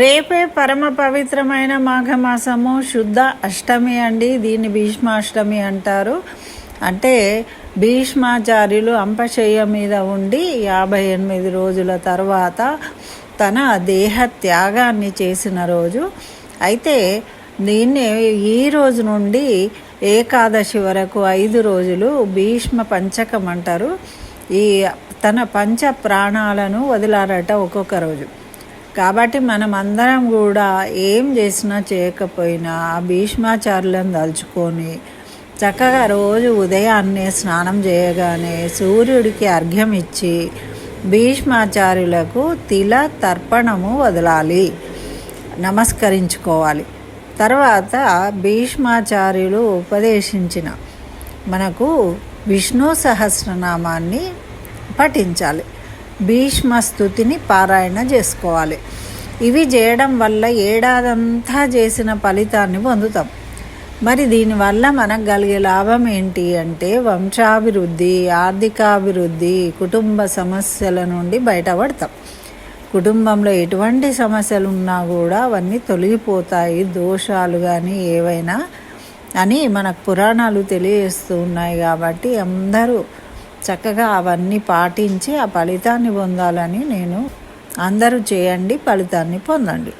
రేపే పరమ పవిత్రమైన మాఘమాసము శుద్ధ అష్టమి అండి. దీన్ని భీష్మాష్టమి అంటారు. అంటే భీష్మాచార్యులు అంపశయ్య మీద ఉండి యాభై ఎనిమిది రోజుల తర్వాత తన దేహ త్యాగాన్ని చేసిన రోజు. అయితే దీన్ని ఈ రోజు నుండి ఏకాదశి వరకు ఐదు రోజులు భీష్మ పంచకం అంటారు. ఈ తన పంచ ప్రాణాలను వదిలారట ఒక్కొక్క రోజు. కాబట్టి మనం అందరం కూడా ఏం చేసినా చేయకపోయినా ఆ భీష్మాచార్యులను దలుచుకొని చక్కగా రోజు ఉదయాన్నే స్నానం చేయగానే సూర్యుడికి అర్ఘ్యం ఇచ్చి భీష్మాచార్యులకు తిల తర్పణము వదలాలి నమస్కరించుకోవాలి. తర్వాత భీష్మాచార్యులు ఉపదేశించిన మనకు విష్ణు సహస్రనామాన్ని పఠించాలి. భీష్మ స్థుతిని పారాయణ చేసుకోవాలి. ఇవి చేయడం వల్ల ఏడాదంతా చేసిన ఫలితాన్ని పొందుతాం. మరి దీనివల్ల మనకు కలిగే లాభం ఏంటి అంటే వంశాభివృద్ధి ఆర్థికాభివృద్ధి కుటుంబ సమస్యల నుండి బయటపడతాం. కుటుంబంలో ఎటువంటి సమస్యలు ఉన్నా కూడా అవన్నీ తొలగిపోతాయి. దోషాలు కానీ ఏవైనా అని మనకు పురాణాలు తెలియజేస్తూ ఉన్నాయి కాబట్టి అందరూ చక్కగా అవన్నీ పాటించి ఆ ఫలితాన్ని పొందాలని నేను అందరూ చేయండి ఫలితాన్ని పొందండి.